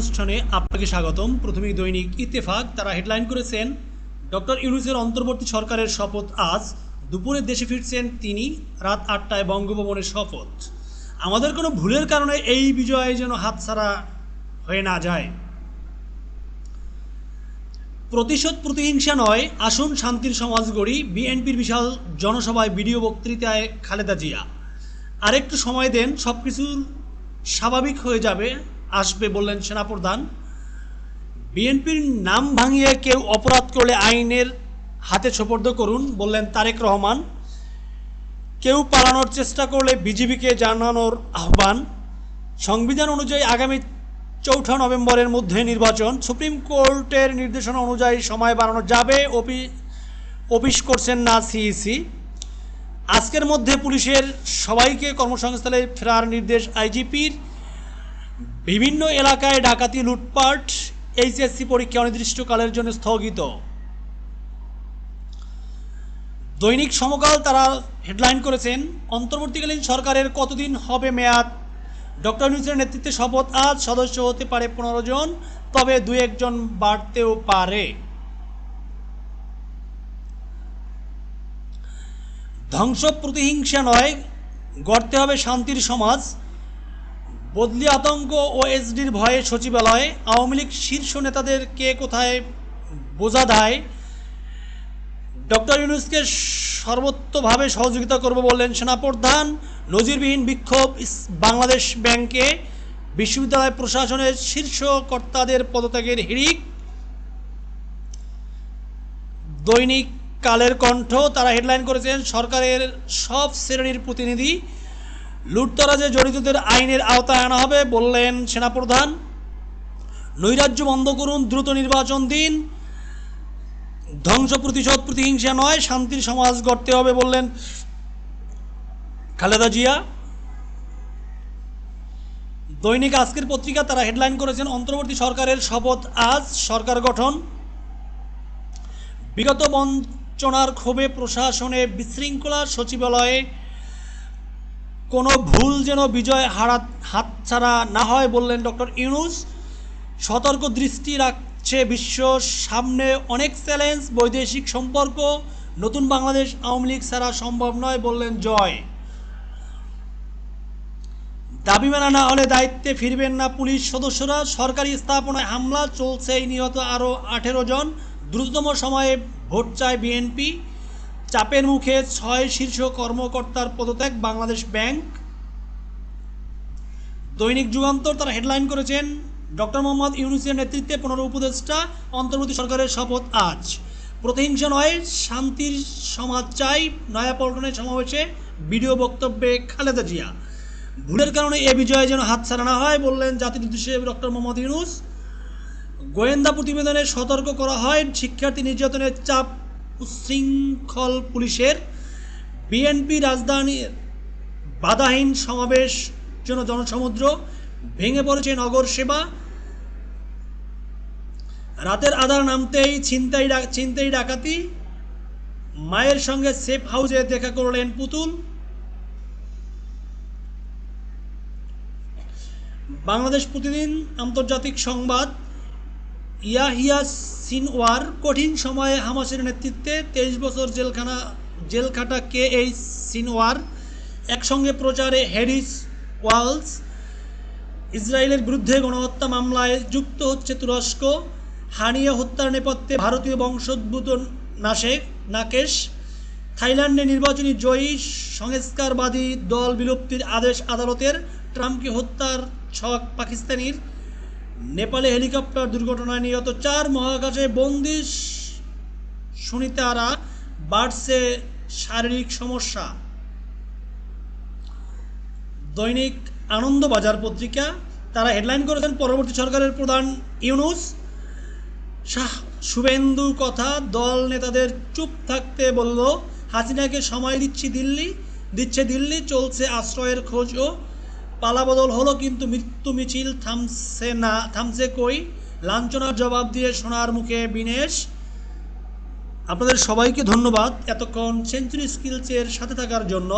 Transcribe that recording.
অনুষ্ঠানে আপনাকে স্বাগতম। প্রথমেই দৈনিক ইত্তেফাক। তারা হেডলাইন করেছেন, ডক্টর ইউনুসের অন্তর্বর্তী সরকারের শপথ আজ। দুপুরে দেশে ফিরছেন তিনি, রাত আটটায় বঙ্গভবনের শপথ। আমাদের কোনো ভুলের কারণে এই বিজয় যেন হাতছাড়া হয়ে না যায়। প্রতিশোধ প্রতিহিংসা নয়, আসুন শান্তির সমাজ গড়ি। বিএনপির বিশাল জনসভায় ভিডিও বক্তৃতায় খালেদা জিয়া। আরেকটু সময় দেন সব কিছু স্বাভাবিক হয়ে যাবে। আসবে বললেন সেনাপ্রধান, বিএনপির নাম ভাঙিয়ে কেউ অপরাধ করলে আইনের হাতে সোপর্দ করুন, বললেন তারেক রহমান। কেউ পালানোর চেষ্টা করলে বিজিবিকে জানানোর আহ্বান। সংবিধান অনুযায়ী আগামী চৌঠা নভেম্বরের মধ্যে নির্বাচন, সুপ্রিম কোর্টের নির্দেশনা অনুযায়ী সময় বাড়ানো যাবে, অপি, অফিস করছেন না সিইসি। আজকের মধ্যে পুলিশের সবাইকে কর্মসংস্থানে ফেরার নির্দেশ আইজিপির। বিভিন্ন এলাকায় ডাকাতি, লুটপাট, এইচএসসি পরীক্ষা অনির্দিষ্টকালের জন্য স্থগিত। দৈনিক সমকাল তারা হেডলাইন করেছেন, অন্তর্বর্তীকালীন সরকারের কতদিন হবে মেয়াদ? ডক্টর ইউনুসের নেতৃত্বে শপথ, আজ সদস্য হতে পারে পনেরো জন, তবে দু একজন বাড়তেও পারে। ধ্বংস প্রতিহিংসা নয়, গড়তে হবে শান্তির সমাজ। বদলি আতঙ্ক ও এসডির ভয়ে সচিবালয়ে আওয়ামী লীগ শীর্ষ নেতাদের কে কোথায় বোঝা দেয়? ডক্টর ইউনুসকে সর্বত্রভাবে সহযোগিতা করব বললেন সেনাপ্রধান। নজিরবিহীন বিক্ষোভ বাংলাদেশ ব্যাংকে। বিশ্ববিদ্যালয় প্রশাসনের শীর্ষ কর্তাদের পদত্যাগের হিড়িক। দৈনিক কালের কণ্ঠ, তারা হেডলাইন করেছেন, সরকারের সব শ্রেণির প্রতিনিধি লুটতরাজে জড়িতদের আইনের আওতায় আনা হবে বললেন সেনাপ্রধান। নৈরাজ্য বন্ধ করুন, দ্রুত নির্বাচন দিন। ধ্বংস প্রতিশোধ প্রতিহিংসা নয়, শান্তির সমাজ গড়তে হবে বললেন খালেদা জিয়া। দৈনিক আজকের পত্রিকা তারা হেডলাইন করেছেন, অন্তর্বর্তী সরকারের শপথ আজ, সরকার গঠন। বিগত বঞ্চনার ক্ষোভে প্রশাসনে বিশৃঙ্খলা সচিবালয়ে কোনো ভুল যেন বিজয় হারাত হাতছাড়া না হয় বললেন ডক্টর ইউনুস। সতর্ক দৃষ্টি রাখছে বিশ্ব সামনে অনেক চ্যালেঞ্জ, বৈদেশিক সম্পর্ক, নতুন বাংলাদেশ আওয়ামী লীগ ছাড়া সম্ভব নয় বললেন জয়। দাবি মানা না হলে দায়িত্বে ফিরবেন না পুলিশ সদস্যরা। সরকারি স্থাপনায় হামলা, চলছে নিহত আরও আঠেরো জন। দ্রুততম সময়ে ভোট চায় বিএনপি। চাপের মুখে ছয় শীর্ষ কর্মকর্তার পদত্যাগ বাংলাদেশ ব্যাংক। দৈনিক যুগান্তর তারা হেডলাইন করেছেন, ডক্টর মোহাম্মদ ইউনুসের নেতৃত্বে পনেরো উপদেষ্টা, অন্তর্বর্তী সরকারের শপথ আজ। প্রতিহিংসা নয়, শান্তির সমাজ চাই নয়াপল্টনের সমাবেশে ভিডিও বক্তব্যে খালেদা জিয়া। ভুলের কারণে এ বিজয়ে যেন হাত ছাড়ানো হয়, বললেন জাতির উদ্দেশ্যে ডক্টর মোহাম্মদ ইউনুস। গোয়েন্দা প্রতিবেদনে সতর্ক করা হয়, শিক্ষার্থী নির্যাতনের চাপ উচ্ছৃঙ্খল পুলিশের বিএনপি রাজধানীর বাধাহীন সমাবেশ, জন্য জনসমুদ্র ভেঙে পড়েছে নগর সেবা। রাতের আধার নামতেই ছিনতাই ছিনতাই ডাকাতি। মায়ের সঙ্গে সেফ হাউসে দেখা করলেন পুতুল। বাংলাদেশ প্রতিদিন আন্তর্জাতিক সংবাদ। ইয়াহিয়া সিনওয়ার কঠিন সময়ে হামাসের নেতৃত্বে তেইশ বছর জেলখানা, জেলখাটা কে এইচ সিনওয়ার একসঙ্গে প্রচারে হ্যারিস ওয়ালস ইসরায়েলের বিরুদ্ধে গণহত্যা মামলায় যুক্ত হচ্ছে তুরস্ক। হানিয়া হত্যার নেপথ্যে ভারতীয় বংশোদ্ভূত নাশেক নাকেশ। থাইল্যান্ডে নির্বাচনী জয়ী সংস্কারবাদী দল বিলুপ্তির আদেশ আদালতের। ট্রাম্পকে হত্যার ছক পাকিস্তানির। নেপালে হেলিকপ্টার দুর্ঘটনায় নিহত চার মহাকাশে বন্দি সুনিতারা বাড়ছে শারীরিক সমস্যা। দৈনিক আনন্দবাজার পত্রিকা, তারা হেডলাইন করেছেন পরবর্তী সরকারের প্রধান ইউনুস। শাহ শুভেন্দু কথা, দল নেতাদের চুপ থাকতে বলল, হাসিনাকে সময় দিচ্ছি দিল্লি, দিচ্ছে দিল্লি, চলছে আশ্রয়ের খোঁজও। পালাবদল হলো কিন্তু মৃত্যু মিছিল থামছে না, থামছে কই? লাঞ্ছনার জবাব দিয়ে সোনার মুখে বিনেশ। আপনাদের সবাইকে ধন্যবাদ এতক্ষণ সেঞ্চুরি স্কিলসের সাথে থাকার জন্য।